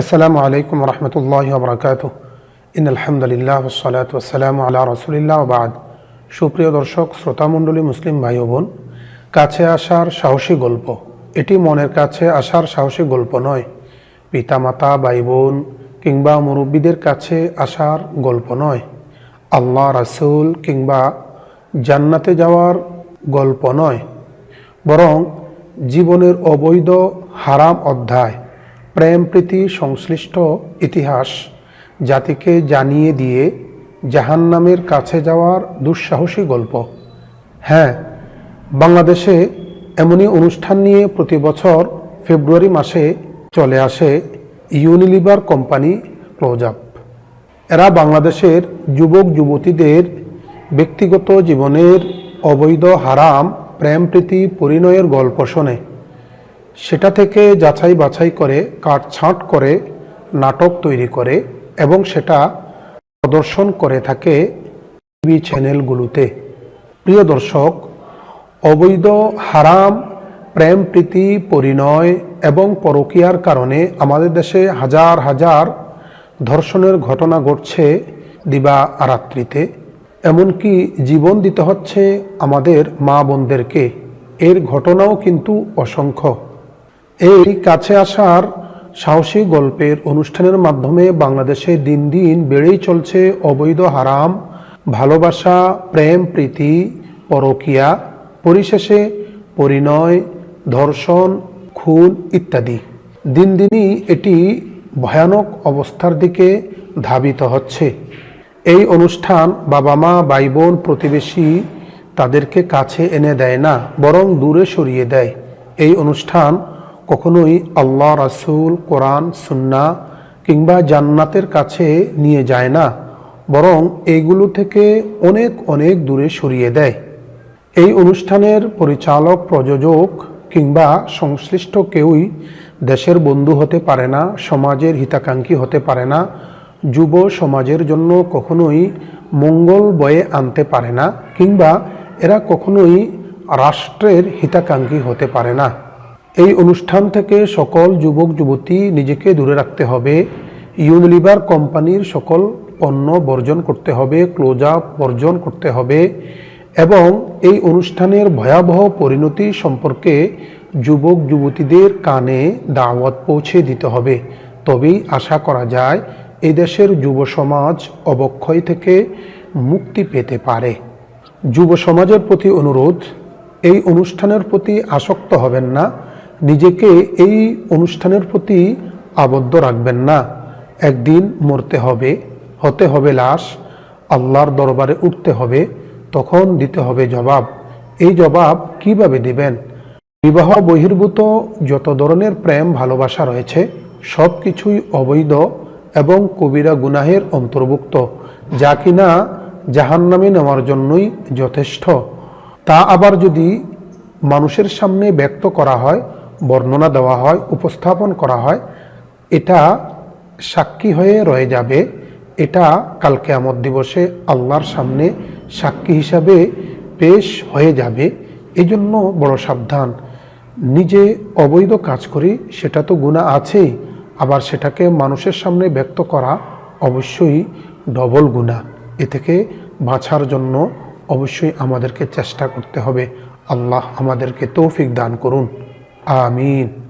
আসসালামু আলাইকুম রহমতুল্লাহ বরকাত ইন আলহামদুলিল্লাহ ওসালাত ওসালাম আল্লাহ রসুলিল্লাহ বাদ। সুপ্রিয় দর্শক শ্রোতামণ্ডলী মুসলিম ভাই বোন, কাছে আসার সাহসী গল্প। এটি মনের কাছে আসার সাহসী গল্প নয়। পিতামাতা ভাই বোন কিংবা মুরব্বীদের কাছে আসার গল্প নয়। আল্লাহ, রাসুল কিংবা জান্নাতে যাওয়ার গল্প নয়। বরং জীবনের অবৈধ, হারাম অধ্যায় প্রেম প্রীতি সংশ্লিষ্ট ইতিহাস, জাতিকে জানিয়ে দিয়ে জাহান্নামের কাছে যাওয়ার দুঃসাহসী গল্প। হ্যাঁ বাংলাদেশে এমনই অনুষ্ঠান নিয়ে প্রতি বছর ফেব্রুয়ারি মাসে চলে আসে ইউনিলিভার কোম্পানি ক্লোজ আপ এরা বাংলাদেশের যুবক, যুবতীদের ব্যক্তিগত জীবনের অবৈধ, হারাম, প্রেম প্রীতি পরিণয়ের গল্প শোনে। সেটা থেকে যাচাই বাছাই করে কাটছাঁট করে, নাটক তৈরি করে এবং সেটা প্রদর্শন করে থাকে টিভি চ্যানেলগুলোতে। প্রিয় দর্শক, অবৈধ, হারাম, প্রেম, প্রীতি, পরিণয় এবং পরকীয়ার কারণে আমাদের দেশে হাজার হাজার ধর্ষণের ঘটনা ঘটছে দিবা রাত্রিতে। এমনকি জীবন দিতে হচ্ছে আমাদের মা বোনদেরকে। এর ঘটনাও কিন্তু অসংখ্য। এই কাছে আসার সাহসী গল্পের অনুষ্ঠানের মাধ্যমে বাংলাদেশে দিন দিন বেড়েই চলছে অবৈধ হারাম, ভালোবাসা, প্রেম, প্রীতি, পরকিয়া, পরিশেষে পরিণয়, ধর্ষণ, খুন ইত্যাদি। দিন দিনই এটি ভয়ানক অবস্থার দিকে ধাবিত হচ্ছে। এই অনুষ্ঠান বাবা মা ভাই বোন প্রতিবেশী তাদেরকে কাছে এনে দেয় না, বরং দূরে সরিয়ে দেয়। এই অনুষ্ঠান কখনোই আল্লাহ, রাসুল, কোরআন সুন্না কিংবা জান্নাতের কাছে নিয়ে যায় না, বরং এইগুলো থেকে অনেক অনেক দূরে সরিয়ে দেয়। এই অনুষ্ঠানের পরিচালক, প্রযোজক কিংবা সংশ্লিষ্ট কেউই দেশের বন্ধু হতে পারে না, সমাজের হিতাকাঙ্ক্ষী হতে পারে না, যুব সমাজের জন্য কখনোই মঙ্গল বয়ে আনতে পারে না, কিংবা এরা কখনোই রাষ্ট্রের হিতাকাঙ্ক্ষী হতে পারে না। এই অনুষ্ঠান থেকে সকল যুবক, যুবতী নিজেকে দূরে রাখতে হবে। ইউনিলিভার কোম্পানির সকল পণ্য বর্জন করতে হবে, ক্লোজ আপ বর্জন করতে হবে এবং এই অনুষ্ঠানের ভয়াবহ পরিণতি সম্পর্কে যুবক, যুবতীদের কানে দাওয়াত পৌঁছে দিতে হবে। তবেই আশা করা যায় এই দেশের যুব সমাজ অবক্ষয় থেকে মুক্তি পেতে পারে। যুব সমাজের প্রতি অনুরোধ, এই অনুষ্ঠানের প্রতি আসক্ত হবেন না। নিজেকে এই অনুষ্ঠানের প্রতি আবদ্ধ রাখবেন না। একদিন মরতে হবে, হতে হবে লাশ, আল্লাহর দরবারে উঠতে হবে, তখন দিতে হবে জবাব। এই জবাব কীভাবে দিবেন? বিবাহ বহির্ভূত যত ধরনের প্রেম, ভালোবাসা রয়েছে, সব কিছুই অবৈধ এবং কবিরা গুনাহের অন্তর্ভুক্ত, যা কিনা জাহান্নামে নেওয়ার জন্যই যথেষ্ট। তা আবার যদি মানুষের সামনে ব্যক্ত করা হয় বর্ণনা দেওয়া হয়, উপস্থাপন করা হয়, এটা সাক্ষী হয়ে রয়ে যাবে। এটা কালকে আমদ দিবসে আল্লাহর সামনে সাক্ষী হিসাবে পেশ হয়ে যাবে। এই জন্য বড় সাবধান। নিজে অবৈধ কাজ করি, সেটা তো গুণা আছেই। আবার সেটাকে মানুষের সামনে ব্যক্ত করা অবশ্যই ডবল গুণা এ থেকে বাঁচার জন্য অবশ্যই আমাদেরকে চেষ্টা করতে হবে। আল্লাহ আমাদেরকে তৌফিক দান করুন। آمين.